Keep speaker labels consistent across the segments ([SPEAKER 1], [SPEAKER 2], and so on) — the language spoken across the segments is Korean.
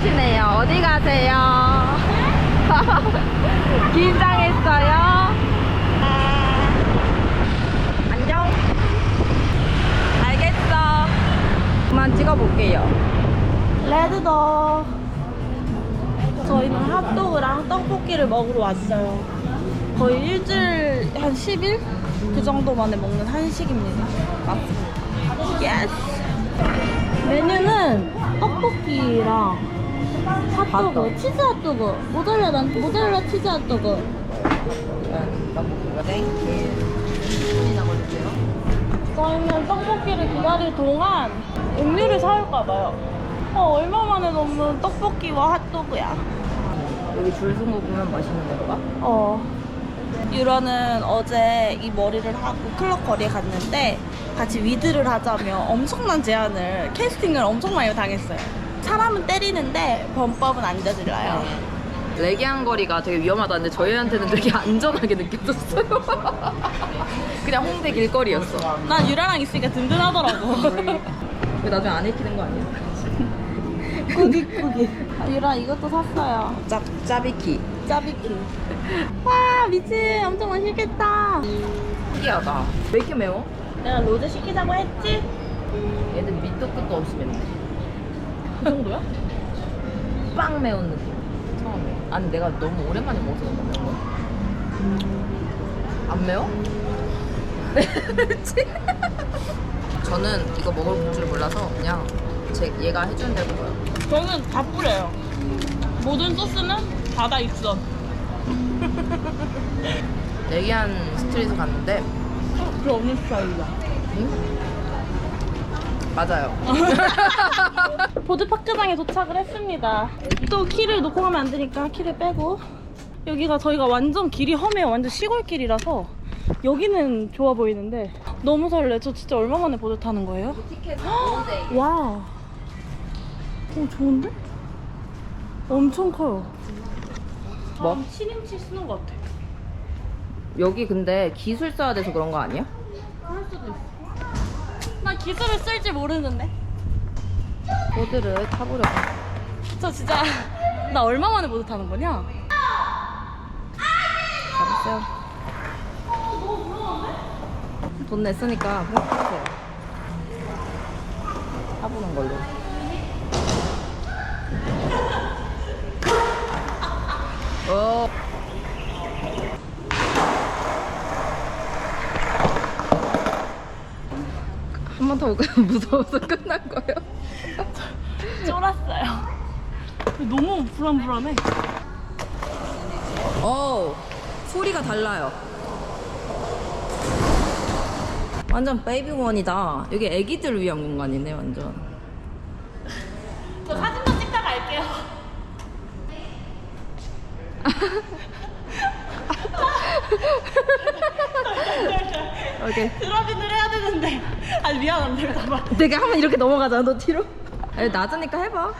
[SPEAKER 1] 긴장하시네요. 어디 가세요? 긴장했어요? 안녕. 알겠어. 그만 찍어볼게요. 레드도. 저희는 핫도그랑 떡볶이를 먹으러 왔어요. 거의 일주일, 한 10일? 그 정도 만에 먹는 한식입니다. 맞습니다. 예스! 메뉴는 떡볶이랑 핫도그, 치즈 핫도그, 모zzarella, 모zzarella 치즈 핫도그. 저희는 떡볶이를 기다릴 동안 음료를 사올까봐요. 어, 얼마 만에 먹는 떡볶이와 핫도그야.
[SPEAKER 2] 여기 줄선거 보면 맛있는 건가?
[SPEAKER 1] 어. 유라는 어제 이 머리를 하고 클럽 거리에 갔는데 같이 위드를 하자며 엄청난 제안을 캐스팅을 엄청 많이 당했어요. 사람은 때리는데 범법은 안 저질러요.
[SPEAKER 2] 레게한 거리가 되게 위험하다는데 저희한테는 되게 안전하게 느껴졌어요. 그냥 홍대 길거리였어.
[SPEAKER 1] 난 유라랑 있으니까 든든하더라고.
[SPEAKER 2] 왜 나중에 안 읽히는 거 아니야?
[SPEAKER 1] 꾸깃꾸깃. 아, 유라 이것도 샀어요.
[SPEAKER 2] 짭, 짜비키.
[SPEAKER 1] 짜비키. 와 미치 엄청 맛있겠다.
[SPEAKER 2] 신기하다. 왜 이렇게 매워?
[SPEAKER 1] 내가 로제 시키자고 했지?
[SPEAKER 2] 얘들 밑도 끝도 없이 맵네.
[SPEAKER 1] 그 정도야?
[SPEAKER 2] 빵 매운 느낌. 처음에. 아니, 내가 너무 오랜만에 먹어서 너무 매운 거야. 안 매워? 맵지? 저는 이거 먹을 줄 몰라서 그냥 제, 얘가 해주는 대로 먹어요.
[SPEAKER 1] 저는 다 뿌려요. 모든 소스는 바다 입선.
[SPEAKER 2] 레기안 스트리트 갔는데
[SPEAKER 1] 그 없는 스타일이다.
[SPEAKER 2] 응? 맞아요.
[SPEAKER 1] 보드파크장에 도착을 했습니다. 또 키를 놓고 가면 안 되니까 키를 빼고 여기가 저희가 완전 길이 험해요. 완전 시골길이라서 여기는 좋아 보이는데 너무 설레. 저 진짜 얼마 만에 보드 타는 거예요?
[SPEAKER 2] 티켓 좋은데
[SPEAKER 1] 와. 어 좋은데? 엄청 커요.
[SPEAKER 2] 뭐?
[SPEAKER 1] 한 7인치 쓰는 것 같아.
[SPEAKER 2] 여기 근데 기술사가 돼서 그런 거 아니야?
[SPEAKER 1] 할 수도 있어. 나 기술을 쓸지 모르는데.
[SPEAKER 2] 보드를 타보려고.
[SPEAKER 1] 저 진짜 나 얼마 만에 보드 타는 거냐?
[SPEAKER 2] 잘했어요. 돈 냈으니까 그냥 타세요. 타보는 걸로. 어. 올까요? 무서워서 끝난 거예요?
[SPEAKER 1] 쫄았어요. 너무 불안불안해.
[SPEAKER 2] 어 소리가 달라요. 완전 베이비원이다. 여기 애기들 위한 공간이네 완전.
[SPEAKER 1] 저 사진도 찍다 갈게요.
[SPEAKER 2] 오케이.
[SPEAKER 1] 드랍인을 해야 되는데. 아니 미안한데 봐봐.
[SPEAKER 2] 내가 하면 이렇게 넘어가잖아 너 뒤로. 아니, 낮으니까 해봐.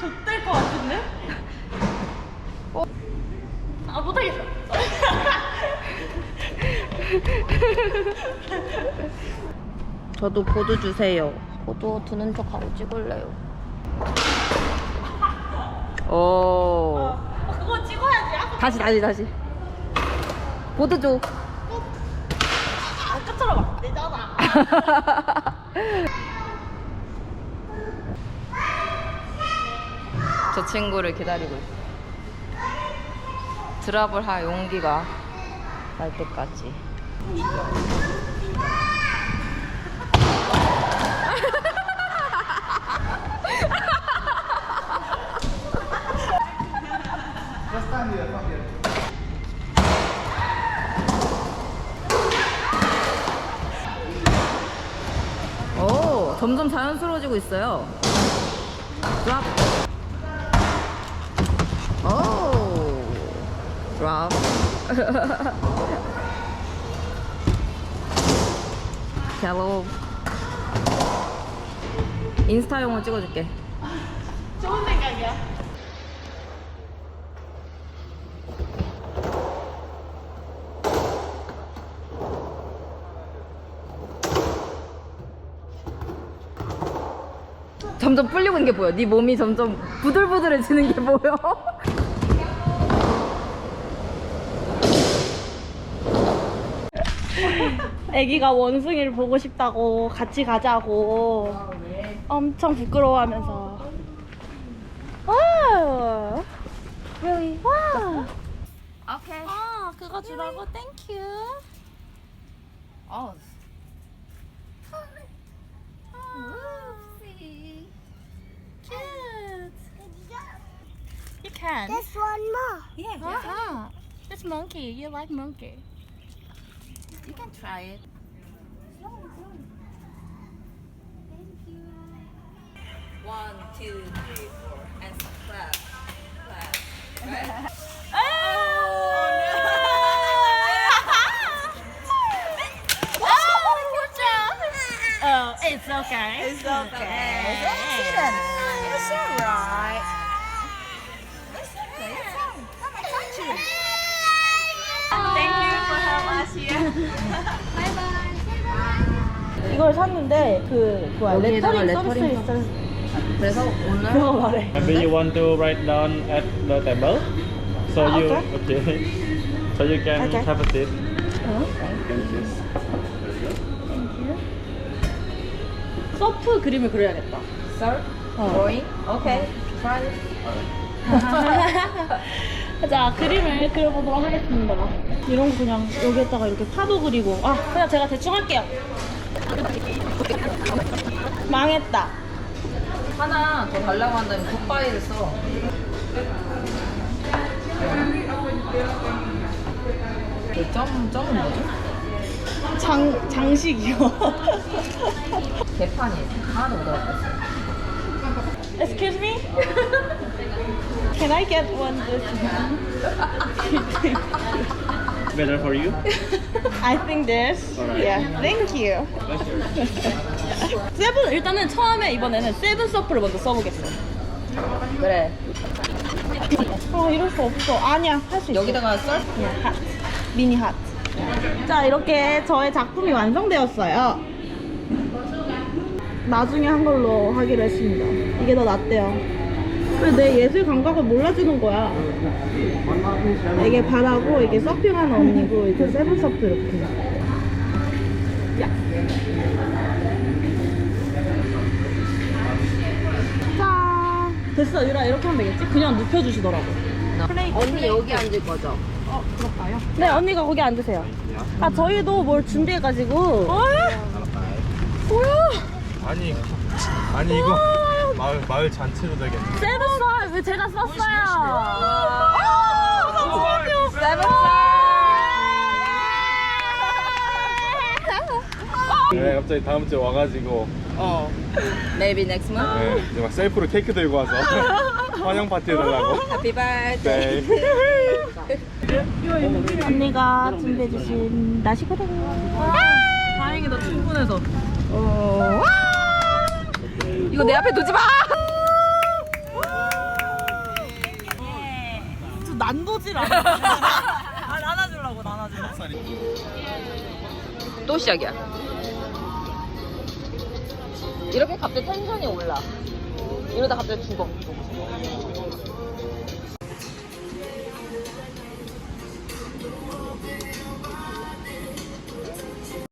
[SPEAKER 1] 좆될 것 같은데?
[SPEAKER 2] 어?
[SPEAKER 1] 아 못하겠어.
[SPEAKER 2] 저도 보드 주세요. 보드 드는 척하고 찍을래요. 오.
[SPEAKER 1] 아, 그거 찍어야지. 아까
[SPEAKER 2] 다시 다시 다시. 보드 줘.
[SPEAKER 1] 아까처럼 안 되잖아.
[SPEAKER 2] 저 친구를 기다리고 있어. 드랍을 할 용기가 날 때까지. 오, 점점 자연스러워지고 있어요. 드랍. 오, 드랍. 샬로. 인스타용으로 찍어줄게.
[SPEAKER 1] 좋은 생각이야.
[SPEAKER 2] 점점 풀리고 있는 게 보여. 네 몸이 점점 부들부들해지는 게 보여.
[SPEAKER 1] 애기가 원숭이를 보고 싶다고 같이 가자고 엄청 부끄러워하면서 와 really 와
[SPEAKER 2] 오케이.
[SPEAKER 1] 아 그거 주라고 땡큐
[SPEAKER 2] 어.
[SPEAKER 1] Can
[SPEAKER 3] This one more.
[SPEAKER 1] yeah uh-huh. this monkey you like monkey you can try it
[SPEAKER 2] One, two, three, four, and clap, clap.
[SPEAKER 1] Oh no! Oh, it's okay. It's okay.
[SPEAKER 3] It's alright.
[SPEAKER 1] 이걸 샀는데 그 뭐야
[SPEAKER 2] 여기에다가
[SPEAKER 1] 레터링 서비스
[SPEAKER 2] 레터링
[SPEAKER 1] 있어.
[SPEAKER 2] 그래서 오늘
[SPEAKER 1] 그거 말해.
[SPEAKER 4] Maybe you want to write down at the table. So
[SPEAKER 1] Ah,
[SPEAKER 4] you
[SPEAKER 1] okay.
[SPEAKER 4] okay. So you can
[SPEAKER 1] Okay.
[SPEAKER 4] have a seat.
[SPEAKER 1] 어?
[SPEAKER 4] Thank you.
[SPEAKER 1] 서프 그림을 그려야겠다.
[SPEAKER 2] 썰,
[SPEAKER 1] 어.
[SPEAKER 2] drawing, 오케이, try.
[SPEAKER 1] 자 그림을 그려보도록 하겠습니다. 이런 거 그냥 여기에다가 이렇게 파도 그리고 아 그냥 제가 대충 할게요. 망했다.
[SPEAKER 2] 하나 더 달라고 한다면 굿바이를 써. 그 점, 점은 뭐죠?
[SPEAKER 1] 장 장식이요.
[SPEAKER 2] 개판이 하나도 못 알아봤어.
[SPEAKER 1] Excuse me? Can I get one this one?
[SPEAKER 4] Better for you.
[SPEAKER 1] I think this.
[SPEAKER 4] Alright.
[SPEAKER 1] Yeah. Thank you. 세븐 일단은 처음에 이번에는 세븐 서프를 먼저 써보겠어.
[SPEAKER 2] 그래.
[SPEAKER 1] 아 이럴 수 없어. 아니야 할 수 있어.
[SPEAKER 2] 여기다가 썰?
[SPEAKER 1] 핫. 미니 핫. 자 이렇게 저의 작품이 완성되었어요. 나중에 한 걸로 하기로 했습니다. 이게 더 낫대요. 내 예술 감각을 몰라주는 거야. 이게 바라고 이게 서핑하는 언니고 이게 세븐 서프 이렇게. 야. 짠. 됐어 유라 이렇게 하면 되겠지? 그냥 눕혀주시더라고.
[SPEAKER 2] 언니. 여기 앉을 거죠?
[SPEAKER 1] 네 언니가 거기 앉으세요. 아 저희도 뭘 준비해가지고. 뭐야?
[SPEAKER 5] 아니 아니 이거 마을 마을 잔치로 되겠네.
[SPEAKER 1] 세븐가 왜 제가 썼어요? 아, 잠시만요.
[SPEAKER 5] 네 갑자기 다음 주에 와가지고
[SPEAKER 2] 어. Maybe next month.
[SPEAKER 5] 네, 이제 막 셀프로 케이크 들고 와서 환영 파티 해달라고.
[SPEAKER 2] Happy birthday.
[SPEAKER 5] 네.
[SPEAKER 1] 언니가 준비해주신 나시거든요.
[SPEAKER 2] 다행이다 충분해서. 어. 이거 내 앞에 두지 마.
[SPEAKER 1] 저 난도질 않아. 아, 나눠주려고, 나눠주려고.
[SPEAKER 2] 또 시작이야. 이렇게 갑자기 텐션이 올라. 이러다 갑자기 죽어.